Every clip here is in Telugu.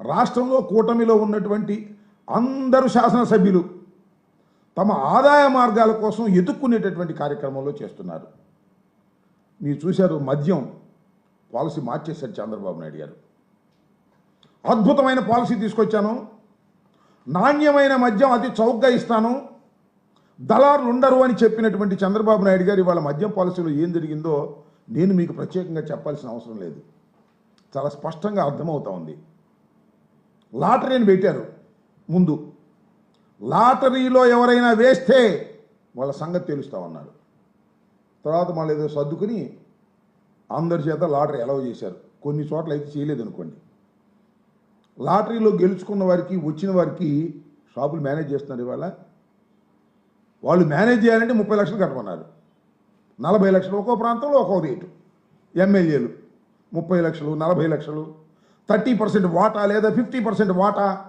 రాష్ట్రంలో కూటమిలో ఉన్నటువంటి అందరు శాసనసభ్యులు తమ ఆదాయ మార్గాల కోసం ఎదుక్కునేటటువంటి కార్యక్రమంలో చేస్తున్నారు. మీరు చూశారు మద్యం పాలసీ మార్చేశారు చంద్రబాబు నాయుడు గారు. అద్భుతమైన పాలసీ తీసుకొచ్చాను. నాణ్యమైన మద్యం అతి చౌకగా ఇస్తాను. దళారులు ఉండరు అని చెప్పినటువంటి చంద్రబాబు నాయుడు గారు ఇవాళ మద్యం పాలసీలో ఏం జరిగిందో నేను మీకు ప్రత్యేకంగా చెప్పాల్సిన అవసరం లేదు. చాలా స్పష్టంగా అర్థమవుతా ఉంది. లాటరీని పెట్టారు. ముందు లాటరీలో ఎవరైనా వేస్తే వాళ్ళ సంగతి తెలుస్తామన్నారు తర్వాత మళ్ళీ ఏదో సర్దుకుని అందరి చేత లాటరీ అలౌ చేశారు. కొన్ని చోట్ల అయితే చేయలేదు అనుకోండి లాటరీలో గెలుచుకున్న వారికి వచ్చిన వారికి షాపులు మేనేజ్ చేస్తున్నారు ఇవాళ. వాళ్ళు మేనేజ్ చేయాలంటే ముప్పై లక్షలు కట్టమన్నారు. నలభై లక్షలు ఒక్కో ప్రాంతంలో ఒక్కో రేటు. ఎమ్మెల్యేలు ముప్పై లక్షలు నలభై లక్షలు. థర్టీ పర్సెంట్ వాటా లేదా ఫిఫ్టీ పర్సెంట్ వాటా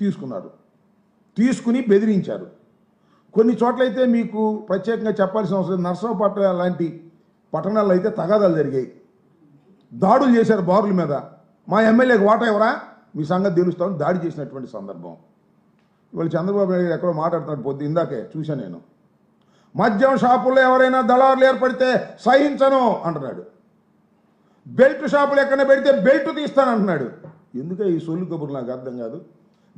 తీసుకున్నారు. తీసుకుని బెదిరించారు. కొన్ని చోట్లయితే మీకు ప్రత్యేకంగా చెప్పాల్సిన అవసరం నర్సరావుపట్నం లాంటి పట్టణాల్లో అయితే తగాదాలు జరిగాయి. దాడులు చేశారు బారుల మీద. మా ఎమ్మెల్యేకి వాటా ఎవరా మీ సంగతి తెలుస్తామని దాడి చేసినటువంటి సందర్భం. ఇవాళ చంద్రబాబు నాయుడు ఎక్కడో మాట్లాడుతున్నాడు పొద్దు ఇందాకే చూశాను నేను. మద్యం షాపుల్లో ఎవరైనా దళారులు ఏర్పడితే సహించను అంటున్నాడు. బెల్ట్ షాపులు ఎక్కడ పెడితే బెల్ట్ తీస్తాను అంటున్నాడు ఎందుకే ఈ సొల్లు కబుర్లు నాకు అర్థం కాదు?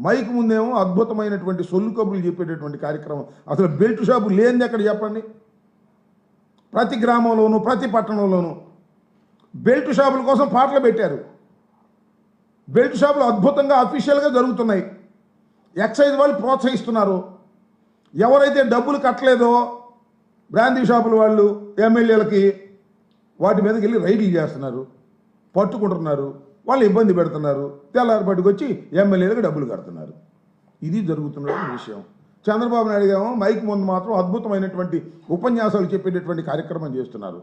మైక్ ముందేమో అద్భుతమైనటువంటి సొల్లు కబుర్లు చెప్పేటటువంటి కార్యక్రమం. అసలు బెల్ట్ షాపు లేనిది ఎక్కడ చెప్పండి? ప్రతి గ్రామంలోనూ ప్రతి పట్టణంలోనూ బెల్ట్ షాపుల కోసం పాటలు పెట్టారు. బెల్ట్ షాపులు అద్భుతంగా అఫీషియల్గా జరుగుతున్నాయి. ఎక్సైజ్ వాళ్ళు ప్రోత్సహిస్తున్నారు. ఎవరైతే డబ్బులు కట్టలేదో బ్రాందీ షాపుల వాళ్ళు ఎమ్మెల్యేలకి వాటి మీదకి వెళ్ళి రైడింగ్ చేస్తున్నారు పట్టుకుంటున్నారు వాళ్ళు ఇబ్బంది పెడుతున్నారు. తెల్లారిపాటికి వచ్చి ఎమ్మెల్యేలకు డబ్బులు కడుతున్నారు. ఇది జరుగుతున్న విషయం. చంద్రబాబు నాయుడు గారు మైక్ ముందు మాత్రం అద్భుతమైనటువంటి ఉపన్యాసాలు చెప్పేటటువంటి కార్యక్రమం చేస్తున్నారు.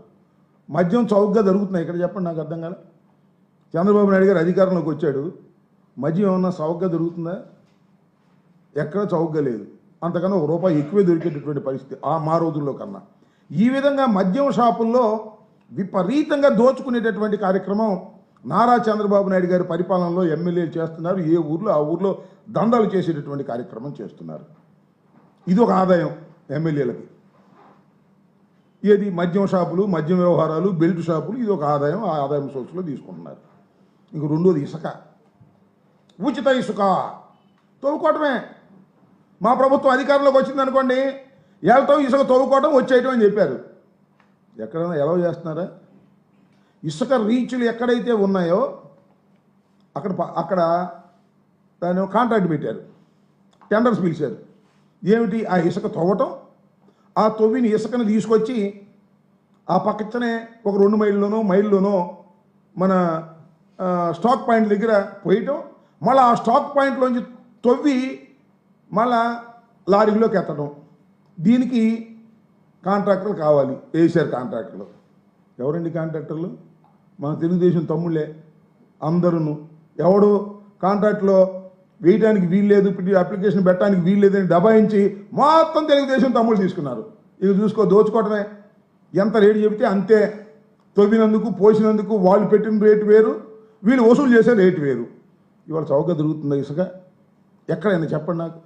మద్యం చౌకగా జరుగుతున్నాయి. ఇక్కడ చెప్పండి నాకు అర్థం కాలే. చంద్రబాబు నాయుడు గారు అధికారంలోకి వచ్చాడు. మద్యం ఏమన్నా చౌకగా దొరుకుతుందా? ఎక్కడ చౌకగా లేదు. అంతకన్నా ఒక రూపాయి ఎక్కువే దొరికేటటువంటి పరిస్థితి ఆ మా రోజుల్లో కన్నా. ఈ విధంగా మద్యం షాపుల్లో విపరీతంగా దోచుకునేటటువంటి కార్యక్రమం నారా చంద్రబాబు నాయుడు గారి పరిపాలనలో ఎమ్మెల్యేలు చేస్తున్నారు. ఏ ఊర్లో ఆ ఊర్లో దందాలు చేసేటటువంటి కార్యక్రమం చేస్తున్నారు. ఇది ఒక ఆదాయం ఎమ్మెల్యేలకి. ఏది? మద్యం షాపులు మద్యం వ్యవహారాలు బెల్ట్ షాపులు ఇది ఒక ఆదాయం. ఆ ఆదాయం సోర్స్లో తీసుకుంటున్నారు. ఇంక రెండోది ఇసుక. ఉచిత ఇసుక. తవ్వుకోవటమే మా ప్రభుత్వం అధికారంలోకి వచ్చిందనుకోండి ఏళ్ళతో ఇసుక తవ్వుకోవటం వచ్చేయటం అని చెప్పారు. ఎక్కడైనా ఎలా చేస్తున్నారా? ఇసుక రీచ్లు ఎక్కడైతే ఉన్నాయో అక్కడ అక్కడ దాని కాంట్రాక్ట్ పెట్టారు. టెండర్స్ పిలిచారు. ఏమిటి? ఆ ఇసుక తవ్వటం ఆ తవ్విని ఇసుకను తీసుకొచ్చి ఆ పక్కనే ఒక రెండు మైళ్ళలోనో మైళ్ళలోనో మన స్టాక్ పాయింట్ దగ్గర పోయటం మళ్ళీ ఆ స్టాక్ పాయింట్లోంచి తవ్వి మళ్ళా లారీలోకి ఎత్తడం దీనికి కాంట్రాక్టర్లు కావాలి వేసారు కాంట్రాక్టర్లు? ఎవరండి కాంట్రాక్టర్లు? మన తెలుగుదేశం తమ్ముళ్ళే అందరూ ఎవడు కాంట్రాక్ట్లో వేయడానికి వీల్లేదు లేదు అప్లికేషన్ పెట్టడానికి వీల్లేదని దబాయించి మొత్తం తెలుగుదేశం తమ్ముళ్ళు తీసుకున్నారు. ఇవి చూసుకో దోచుకోవటమే. ఎంత రేటు చెబితే అంతే. తవ్వినందుకు పోసినందుకు వాళ్ళు పెట్టిన రేటు వేరు వీళ్ళు వసూలు చేసే రేటు వేరు. ఇవాళ చౌక దొరుకుతుందా ఇసుక? ఎక్కడైనా చెప్పండి నాకు.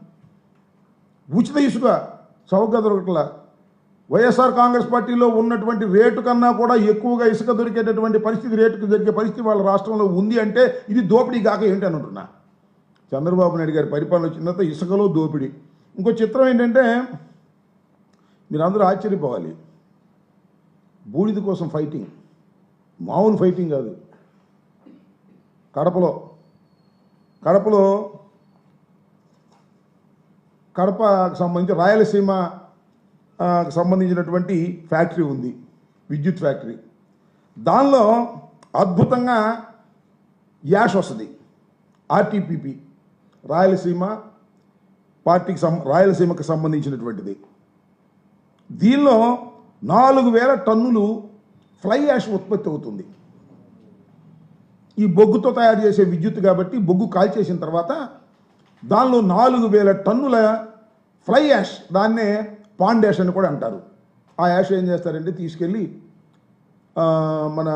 ఉచిత ఇసుక చౌకగా దొరకట్లా. వైఎస్ఆర్ కాంగ్రెస్ పార్టీలో ఉన్నటువంటి రేటు కన్నా కూడా ఎక్కువగా ఇసుక దొరికేటటువంటి పరిస్థితి రేటుకు దొరికే పరిస్థితి వాళ్ళ రాష్ట్రంలో ఉంది అంటే ఇది దోపిడీ కాక ఏంటి అని అంటున్నా. చంద్రబాబు నాయుడు గారి పరిపాలన వచ్చిన తర్వాత ఇసుకలో దోపిడీ. ఇంకో చిత్రం ఏంటంటే మీరందరూ ఆశ్చర్యపోవాలి. బూడిద కోసం ఫైటింగ్. మామూలు ఫైటింగ్ కాదు. కడపలో కడపలో కడపకు సంబంధించి రాయలసీమ సంబంధించినటువంటి ఫ్యాక్టరీ ఉంది విద్యుత్ ఫ్యాక్టరీ. దానిలో అద్భుతంగా యాష్ వస్తుంది ఆర్టీపీపీ రాయలసీమ పార్టీకి సం రాయలసీమకు సంబంధించినటువంటిది. దీనిలో నాలుగు వేల టన్నులు ఫ్లై యాష్ ఉత్పత్తి అవుతుంది. ఈ బొగ్గుతో తయారు చేసే విద్యుత్ కాబట్టి బొగ్గు కాల్చేసిన తర్వాత దానిలో నాలుగు వేల టన్నుల ఫ్లై యాష్ దాన్నే పాండ్ యాష్ అని కూడా అంటారు. ఆ యాష్ ఏం చేస్తారంటే తీసుకెళ్ళి మన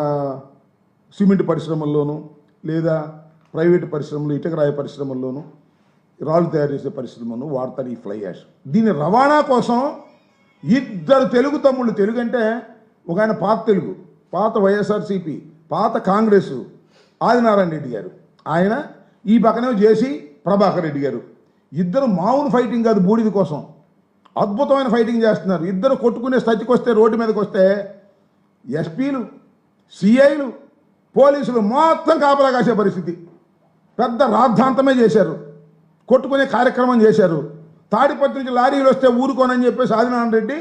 సిమెంట్ పరిశ్రమల్లోనూ లేదా ప్రైవేట్ పరిశ్రమలు ఇటుకరాయి పరిశ్రమల్లోనూ రాళ్ళు తయారు చేసే పరిశ్రమను వాడతారు ఈ ఫ్లై యాష్. దీని రవాణా కోసం ఇద్దరు తెలుగు తమ్ముళ్ళు తెలుగు అంటే ఒక ఆయన పాత తెలుగు పాత వైఎస్ఆర్సీపీ పాత కాంగ్రెస్ ఆదినారాయణ రెడ్డి గారు. ఆయన ఈ పక్కనే చేసి ప్రభాకర్ రెడ్డి గారు. ఇద్దరు మామూలు ఫైటింగ్ కాదు బూడిద కోసం. అద్భుతమైన ఫైటింగ్ చేస్తున్నారు. ఇద్దరు కొట్టుకునే స్థితికి వస్తే రోడ్డు మీదకి వస్తే ఎస్పీలు సిఐలు పోలీసులు మొత్తం కాపలా కాసే పరిస్థితి. పెద్ద రాద్ధాంతమే చేశారు. కొట్టుకునే కార్యక్రమం చేశారు. తాడిపత్రి నుంచి లారీలు వస్తే ఊరుకోనని చెప్పేసి ఆదినారాయణ రెడ్డి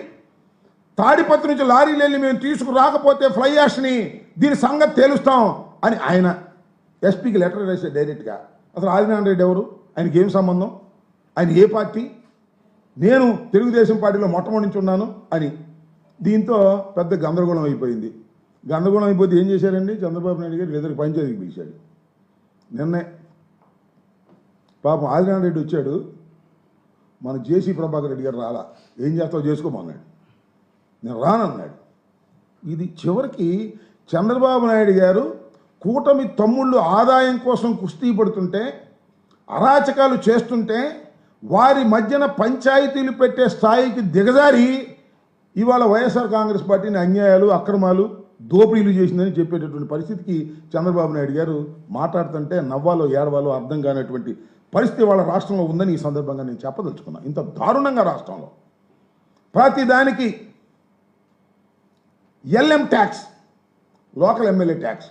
తాడిపత్రి నుంచి లారీలు వెళ్ళి మేము తీసుకురాకపోతే ఫ్లై యాష్ని దీని సంగతి తేలుస్తాం అని ఆయన ఎస్పీకి లెటర్ వేసే డైరెక్ట్గా. అసలు ఆదినారాయణ రెడ్డి ఎవరు? ఆయనకి ఏం సంబంధం? ఆయన ఏ పార్టీ? నేను తెలుగుదేశం పార్టీలో మొట్టమొదటి నుంచి ఉన్నాను అని దీంతో పెద్ద గందరగోళం అయిపోయింది. గందరగోళం అయిపోతే ఏం చేశారండి? చంద్రబాబు నాయుడు గారు ఇద్దరికి పంచాయతీకి పిలిచాడు నిన్నే పాపం ఆదినారాయణ రెడ్డి వచ్చాడు. మన జేసీ ప్రభాకర్ రెడ్డి గారు రాలా. ఏం చేస్తావు? చేసుకోమన్నాడు నేను రానన్నాడు ఇది చివరికి చంద్రబాబు నాయుడు గారు కూటమి తమ్ముళ్ళు ఆదాయం కోసం కుస్తీ పడుతుంటే అరాచకాలు చేస్తుంటే వారి మధ్యన పంచాయతీలు పెట్టే స్థాయికి దిగజారి ఇవాళ వైఎస్ఆర్ కాంగ్రెస్ పార్టీని అన్యాయాలు అక్రమాలు దోపిడీలు చేసిందని చెప్పేటటువంటి పరిస్థితికి చంద్రబాబు నాయుడు గారు మాట్లాడుతుంటే నవ్వాలో ఏడవాలో అర్థం కానటువంటి పరిస్థితి వాళ్ళ రాష్ట్రంలో ఉందని ఈ సందర్భంగా నేను చెప్పదలుచుకున్నా. ఇంత దారుణంగా రాష్ట్రంలో. ప్రతిదానికి LM tax local MLA tax.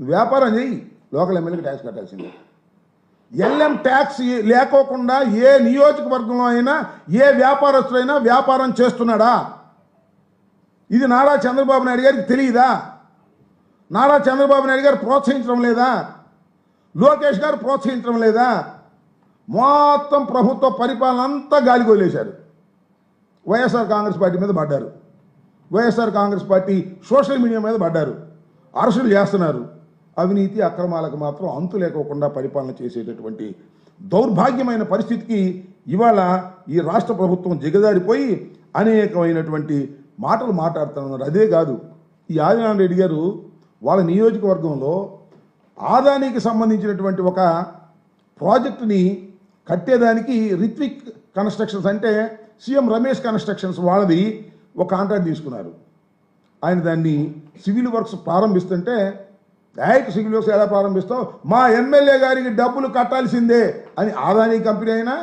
వ్యాపారం చేయి లోకల్ ఎమ్మెల్యేకి ట్యాక్స్ కట్టాల్సిందే. ఎల్ఎం ట్యాక్స్ లేకోకుండా ఏ నియోజకవర్గంలో అయినా ఏ వ్యాపారస్తులైనా వ్యాపారం చేస్తున్నాడా? ఇది నారా చంద్రబాబు నాయుడు గారికి తెలియదా నారా చంద్రబాబు నాయుడు గారు ప్రోత్సహించడం లేదా? లోకేష్ గారు ప్రోత్సహించడం లేదా? మొత్తం ప్రభుత్వ పరిపాలన అంతా గాలిగోలేశారు వైఎస్ఆర్ కాంగ్రెస్ పార్టీ మీద పడ్డారు. YSR Congress party social media మీద పడ్డారు. అరెస్టులు చేస్తున్నారు. అవినీతి అక్రమాలకు మాత్రం అంతు లేకోకుండా పరిపాలన చేసేటటువంటి దౌర్భాగ్యమైన పరిస్థితికి ఇవాళ ఈ రాష్ట్ర ప్రభుత్వం దిగజారిపోయి అనేకమైనటువంటి మాటలు మాట్లాడుతున్నారు. అదే కాదు ఈ ఆదినారాయణ రెడ్డి గారు వాళ్ళ నియోజకవర్గంలో ఆదానికి సంబంధించినటువంటి ఒక ప్రాజెక్టుని కట్టేదానికి రిత్విక్ కన్స్ట్రక్షన్స్ అంటే సీఎం రమేష్ కన్స్ట్రక్షన్స్ వాళ్ళది ఒక కాంట్రాక్ట్ తీసుకున్నారు. ఆయన దాన్ని సివిల్ వర్క్స్ ప్రారంభిస్తుంటే డైరెక్ట్ సివిల్ వర్క్స్ ఎలా ప్రారంభిస్తాం మా ఎమ్మెల్యే గారికి డబ్బులు కట్టాల్సిందే అని ఆదాని కంపెనీ అయినా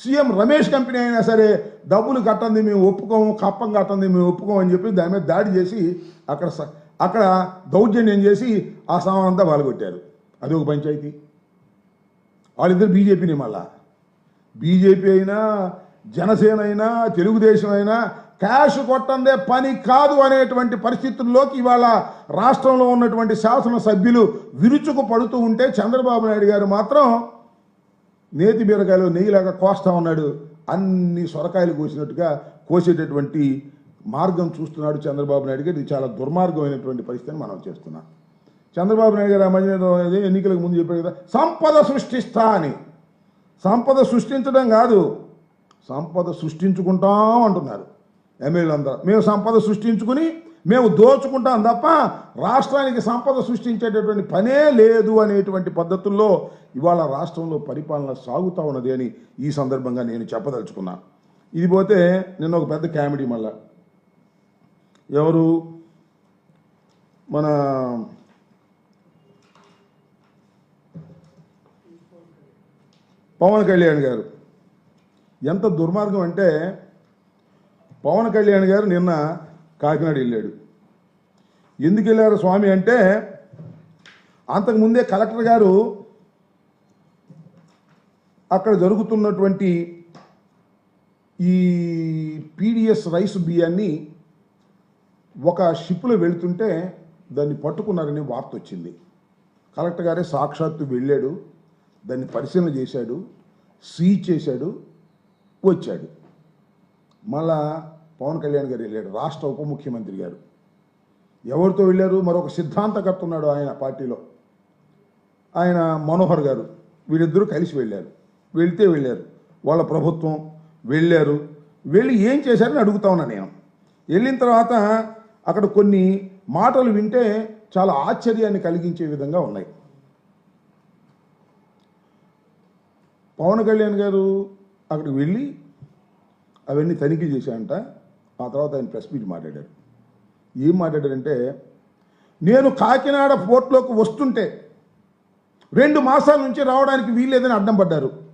సీఎం రమేష్ కంపెనీ అయినా సరే డబ్బులు కట్టంది మేము ఒప్పుకోము కప్పం కట్టంది మేము ఒప్పుకోము అని చెప్పి దాని మీద దాడి చేసి అక్కడ స- అక్కడ దౌర్జన్యం చేసి ఆ సామాన్ అంతా పాల్గొట్టారు అది ఒక పంచాయతీ. వాళ్ళిద్దరు బీజేపీని మళ్ళా. బీజేపీ అయినా జనసేన అయినా తెలుగుదేశం అయినా క్యాష్ కొట్టందే పని కాదు అనేటువంటి పరిస్థితుల్లోకి ఇవాళ రాష్ట్రంలో ఉన్నటువంటి శాసనసభ్యులు విరుచుకు పడుతూ ఉంటే చంద్రబాబు నాయుడు గారు మాత్రం నేతి బీరకాయలు నెయ్యిలాగా కోస్తా ఉన్నాడు. అన్ని సొరకాయలు కోసినట్టుగా కోసేటటువంటి మార్గం చూస్తున్నాడు చంద్రబాబు నాయుడు గారు. ఇది చాలా దుర్మార్గమైనటువంటి పరిస్థితిని మనం చేస్తున్నాం. చంద్రబాబు నాయుడు గారు ఆ మధ్యన ఎన్నికలకు ముందు చెప్పారు కదా సంపద సృష్టిస్తా అని. సంపద సృష్టించడం కాదు సంపద సృష్టించుకుంటాం అంటున్నారు. ఎమ్మెల్యేలందరూ. మేము సంపద సృష్టించుకుని మేము దోచుకుంటాం తప్ప రాష్ట్రానికి సంపద సృష్టించేటటువంటి పనే లేదు అనేటువంటి పద్ధతుల్లో ఇవాళ రాష్ట్రంలో పరిపాలన సాగుతూ ఉన్నది అని ఈ సందర్భంగా నేను చెప్పదలుచుకున్నా. ఇది పోతే నిన్న ఒక పెద్ద కామెడీ మళ్ళా. ఎవరు? మన పవన్ కళ్యాణ్ గారు. ఎంత దుర్మార్గం అంటే పవన్ కళ్యాణ్ గారు నిన్న కాకినాడ వెళ్ళాడు. ఎందుకు వెళ్ళారు స్వామి అంటే అంతకుముందే కలెక్టర్ గారు అక్కడ జరుగుతున్నటువంటి ఈ పీడిఎస్ రైస్ బియ్యాన్ని ఒక షిప్లో వెళుతుంటే దాన్ని పట్టుకున్నారని వార్త వచ్చింది. కలెక్టర్ గారే సాక్షాత్తు వెళ్ళాడు దాన్ని పరిశీలన చేశాడు సీజ్ చేశాడు వచ్చాడు. మళ్ళా పవన్ కళ్యాణ్ గారు వెళ్ళాడు రాష్ట్ర ఉప ముఖ్యమంత్రి గారు. ఎవరితో వెళ్ళారు? మరొక సిద్ధాంతకర్త ఉన్నాడు ఆయన పార్టీలో. ఆయన మనోహర్ గారు. వీళ్ళిద్దరూ కలిసి వెళ్ళారు. వెళితే వెళ్ళారు. వాళ్ళ ప్రభుత్వం వెళ్ళారు. వెళ్ళి ఏం చేశారని అడుగుతా ఉన్నా నేను. వెళ్ళిన తర్వాత అక్కడ కొన్ని మాటలు వింటే చాలా ఆశ్చర్యాన్ని కలిగించే విధంగా ఉన్నాయి. పవన్ కళ్యాణ్ గారు అక్కడికి వెళ్ళి అవన్నీ తనిఖీ చేశాయంట ఆ తర్వాత ఆయన ప్రెస్ మీట్ మాట్లాడారు. ఏం మాట్లాడారంటే నేను కాకినాడ పోర్ట్లోకి వస్తుంటే రెండు మాసాల నుంచి రావడానికి వీల్లేదని అడ్డం పడ్డారు.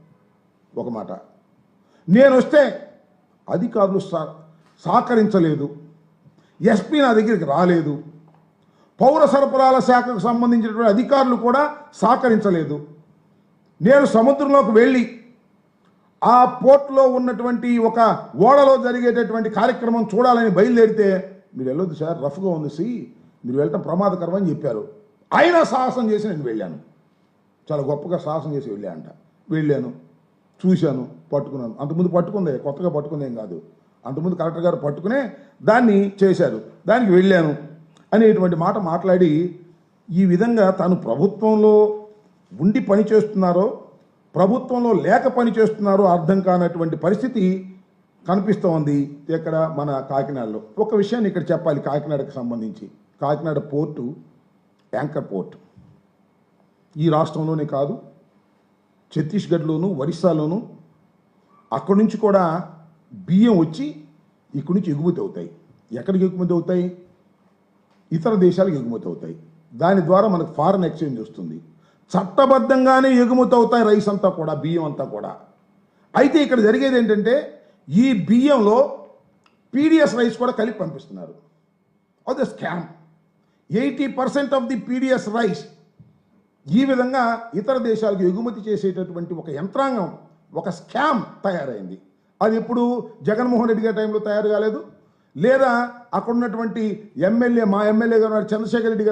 ఒక మాట. నేను వస్తే అధికారులు సహకరించలేదు. ఎస్పీ నా దగ్గరికి రాలేదు. పౌర సరఫరాల శాఖకు సంబంధించినటువంటి అధికారులు కూడా సహకరించలేదు. నేను సముద్రంలోకి వెళ్ళి ఆ పోర్ట్లో ఉన్నటువంటి ఒక ఓడలో జరిగేటటువంటి కార్యక్రమం చూడాలని బయలుదేరితే మీరు వెళ్ళొద్దు సార్ రఫ్గా ఉంది సి మీరు వెళ్ళటం ప్రమాదకరం అని చెప్పారు. అయినా సాహసం చేసి నేను వెళ్ళాను. చాలా గొప్పగా సాహసం చేసి వెళ్ళానంట. వెళ్ళాను చూశాను పట్టుకున్నాను. అంతకుముందు పట్టుకుందే కొత్తగా పట్టుకుంది ఏం కాదు. అంతకుముందు కలెక్టర్ గారు పట్టుకునే దాన్ని చేశారు. దానికి వెళ్ళాను అనేటువంటి మాట మాట్లాడి ఈ విధంగా తాను ప్రభుత్వంలో ఉండి పని చేస్తున్నారో ప్రభుత్వంలో లేక పని చేస్తున్నారో అర్థం కానటువంటి పరిస్థితి కనిపిస్తోంది ఇక్కడ మన కాకినాడలో. ఒక విషయాన్ని ఇక్కడ చెప్పాలి కాకినాడకు సంబంధించి. Kakinada port anchor port. ఈ రాష్ట్రంలోనే కాదు ఛత్తీస్గఢ్లోను ఒరిస్సాలోను అక్కడి నుంచి కూడా బియ్యం వచ్చి ఇక్కడి నుంచి ఎగుమతి అవుతాయి. ఎక్కడికి ఎగుమతి అవుతాయి? ఇతర దేశాలకు ఎగుమతి అవుతాయి. దాని ద్వారా మనకు ఫారెన్ ఎక్స్చేంజ్ వస్తుంది. చట్టబద్ధంగానే ఎగుమతి అవుతాయి రైస్ అంతా కూడా బియ్యం అంతా కూడా. అయితే ఇక్కడ జరిగేది ఏంటంటే ఈ బియ్యంలో పీడిఎస్ రైస్ కూడా కలిపి పంపిస్తున్నారు. అదే scam eighty percent of the PDS rice ఈ విధంగా ఇతర దేశాలకు ఎగుమతి చేసేటటువంటి ఒక యంత్రాంగం ఒక స్కామ్ తయారైంది. అది ఎప్పుడు జగన్మోహన్ రెడ్డి గారి టైంలో తయారు కాలేదు. లేదా అక్కడ ఉన్నటువంటి ఎమ్మెల్యే మా ఎమ్మెల్యే గారు చంద్రశేఖర్ రెడ్డి గారు